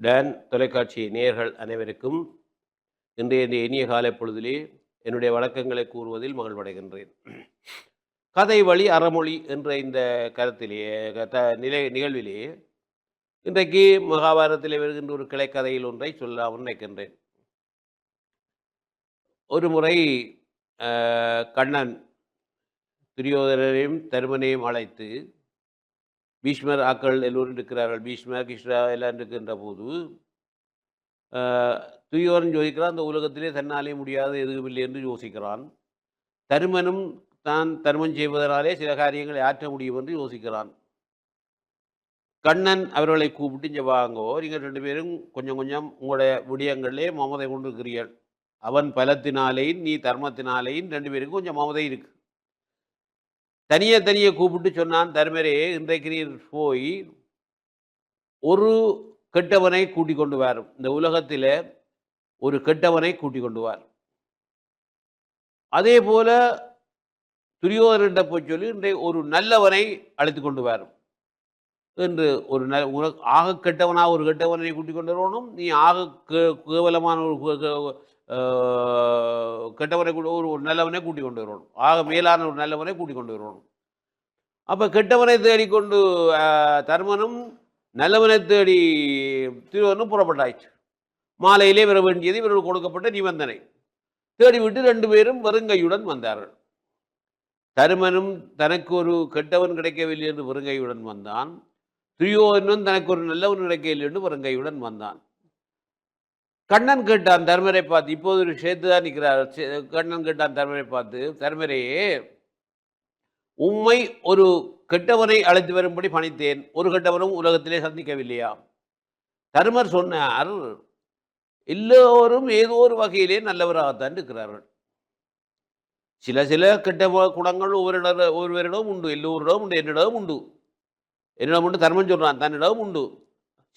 Tan தொலைக்காட்சி நேயர்கள் அனைவருக்கும் இன்றைய இந்த இனிய காலை பொழுதிலே என்னுடைய வழக்கங்களை கூறுவதில் மகிழ்வடைகின்றேன். கதை வழி அறமொழி என்ற இந்த கருத்திலே த நிலை நிகழ்விலே இன்றைக்கு மகாபாரதத்தில் வருகின்ற ஒரு கிளைக்கதையில் ஒன்றை சொல்ல நினைக்கின்றேன் ஒரு முறை கண்ணன் துரியோதனரையும் தருமனையும் அழைத்து பீஷ்மர் ஆக்கள் எல்லோரும் இருக்கிறார்கள். பீஷ்மர் கிருஷ்ணா எல்லாம் இருக்கின்ற போது ஆஹ், யோசிக்கிறான் அந்த உலகத்திலே தன்னாலே முடியாது எதுவுமில்லை என்று யோசிக்கிறான். தருமனும் தான் தர்மம் செய்வதனாலே சில காரியங்களை ஆற்ற முடியும் என்று யோசிக்கிறான். கண்ணன் அவர்களை கூப்பிட்டு இங்கே வாங்கோ நீங்கள் ரெண்டு பேரும் கொஞ்சம் கொஞ்சம் உங்களுடைய விடயங்களிலே மமதை கொண்டு இருக்கிறீர்கள் அவன் பலத்தினாலேயும் நீ தர்மத்தினாலேயும் ரெண்டு பேருக்கும் கொஞ்சம் மமதை இருக்கு. தனியே தனியே கூப்பிட்டு சொன்னான் தருமரே இன்றைக்கு நீர் போய் ஒரு கெட்டவனை கூட்டிக் கொண்டு வார். இந்த உலகத்தில் ஒரு கெட்டவனை கூட்டிக் கொண்டு வார். அதே போல துரியோதனிட்ட போய் சொல்லி இன்றை ஒரு நல்லவனை அழைத்து கொண்டு வாரும் என்று ஒரு ந உனக்கு ஆக கெட்டவனா ஒரு கெட்டவனை கூட்டிக் கொண்டு வரணும் நீ ஆக கேவலமான ஒரு கெட்டவனை கூட ஒரு ஒரு நல்லவனை கூட்டி கொண்டு வரணும். ஆக மேலான ஒரு நல்லவனை கூட்டி கொண்டு வரணும். அப்போ கெட்டவனை தேடிக்கொண்டு தர்மனும் நல்லவனை தேடி திருவனும் புறப்பட்டாயிற்று. மாலையிலே வர வேண்டியது இவர்கள் கொடுக்கப்பட்ட நிபந்தனை. தேடிவிட்டு ரெண்டு பேரும் வருங்கையுடன் வந்தார்கள். தருமனும் தனக்கு ஒரு கெட்டவன் கிடைக்கவில்லை என்று வருங்கையுடன் வந்தான். துரியோதனும் தனக்கு ஒரு நல்லவன் கிடைக்கவில்லை என்று வருங்கையுடன் வந்தான். கண்ணன் கேட்டான் தர்மரை பார்த்து இப்போது ஒரு சேர்த்து தான் நிற்கிறார் கண்ணன் கேட்டான் தர்மரை பார்த்து தர்மரையே உம்மை ஒரு கெட்டவரை அழைத்து வரும்படி பணித்தேன். ஒரு கெட்டவனும் உலகத்திலே சந்திக்கவில்லையா? தருமர் சொன்னார் எல்லோரும் ஏதோ ஒரு வகையிலே நல்லவராகத்தான் இருக்கிறார்கள். சில சில கெட்ட குணங்கள் ஒவ்வொரு ஒருவரிடம் உண்டு எல்லோரிடம் உண்டு என்னிடம் உண்டு. என்னிடம் உண்டு தர்மம் சொல்றான் தன்னிடம் உண்டு.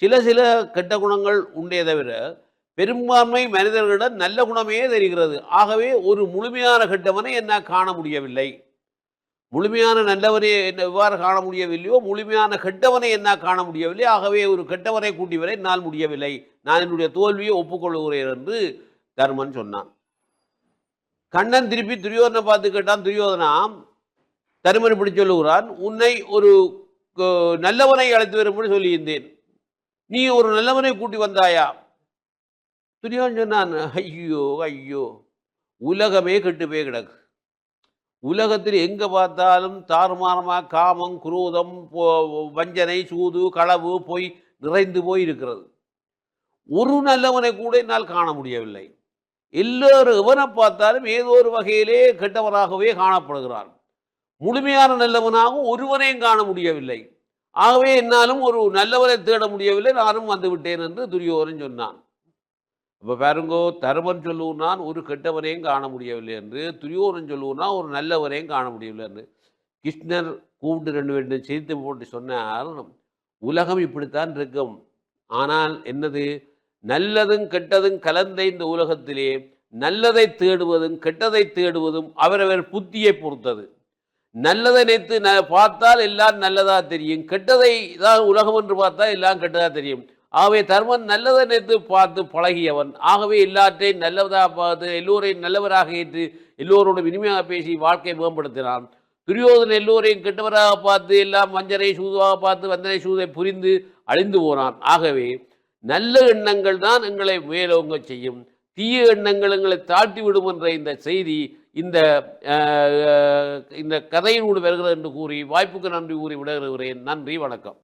சில சில கெட்ட குணங்கள் உண்டே தவிர பெரும்பான்மை மனிதர்களிடம் நல்ல குணமே தெரிகிறது. ஆகவே ஒரு முழுமையான கெட்டவனை என்ன காண முடியவில்லை. முழுமையான நல்லவனை என்ன எவ்வாறு காண முடியவில்லையோ முழுமையான கெட்டவனை என்ன காண முடியவில்லை. ஆகவே ஒரு கெட்டவனை கூட்டி வரை என்னால் முடியவில்லை. நான் என்னுடைய தோல்வியை ஒப்புக்கொள்கிறேன் என்று தர்மன் சொன்னான். கண்ணன் திருப்பி துரியோதனை பார்த்து கேட்டான் துரியோதனா தருமன் இப்படி சொல்லுகிறான் உன்னை ஒரு நல்லவனை அழைத்து வரும்படி சொல்லியிருந்தேன். நீ ஒரு நல்லவனை கூட்டி வந்தாயா? துரியோஞ்சனான் சொன்னான் ஐயோ ஐயோ உலகமே கெட்டு போய் கிடக்கு உலகத்தில் எங்கே பார்த்தாலும் தாறுமாறமாக காமம் குரோதம் போ- வஞ்சனை சூது களவு பொய் நிறைந்து போய் இருக்கிறது ஒரு நல்லவனை கூட என்னால் காண முடியவில்லை எல்லோரும் எவனை பார்த்தாலும் ஏதோ ஒரு வகையிலே கெட்டவனாகவே காணப்படுகிறார் முழுமையான நல்லவனாக ஒருவனையும் காண முடியவில்லை ஆகவே என்னாலும் ஒரு நல்லவனை தேட முடியவில்லை நானும் வந்து விட்டேன் என்று துரியோரன் சொன்னான் இப்போ பாருங்கோ தருமன் சொல்லுவனான் ஒரு கெட்டவரையும் காண முடியவில்லை என்று துரியோரன் சொல்லுவனா ஒரு நல்லவரையும் காண முடியவில்லை என்று. கிருஷ்ணர் கூப்பிட்டு ரெண்டு பேரும் சிரித்து போட்டு சொன்னார் உலகம் இப்படித்தான் இருக்கும். ஆனால் என்னது? நல்லதும் கெட்டதும் கலந்த இந்த உலகத்திலே நல்லதை தேடுவதும் கெட்டதை தேடுவதும் அவரவர் புத்தியை பொறுத்தது. நல்லதை நினைத்து ந பார்த்தால் எல்லாம் நல்லதாக தெரியும். கெட்டதை தான் உலகம் என்று பார்த்தால் எல்லாம் கெட்டதாக தெரியும். ஆகவே தர்மன் நல்லதை நினைத்து பார்த்து பழகியவன். ஆகவே எல்லாற்றையும் நல்லதாக பார்த்து எல்லோரையும் நல்லவராக ஏற்று எல்லோரோடும் இனிமையாக பேசி வாழ்க்கையை மேம்படுத்தினான். துரியோதன் எல்லோரையும் கெட்டவராக பார்த்து எல்லாம் மஞ்சரை சூதுவாக பார்த்து வந்தனை சூதை புரிந்து அழிந்து போனான். ஆகவே நல்ல எண்ணங்கள் தான் எங்களை மேலோங்க செய்யும். தீய எண்ணங்கள் எங்களை தாழ்த்தி விடும் என்ற இந்த செய்தி இந்த இந்த கதையினோடு வருகிறது என்று கூறி வாய்ப்புக்கு நன்றி கூறி விடுகிறேன் நன்றி வணக்கம்.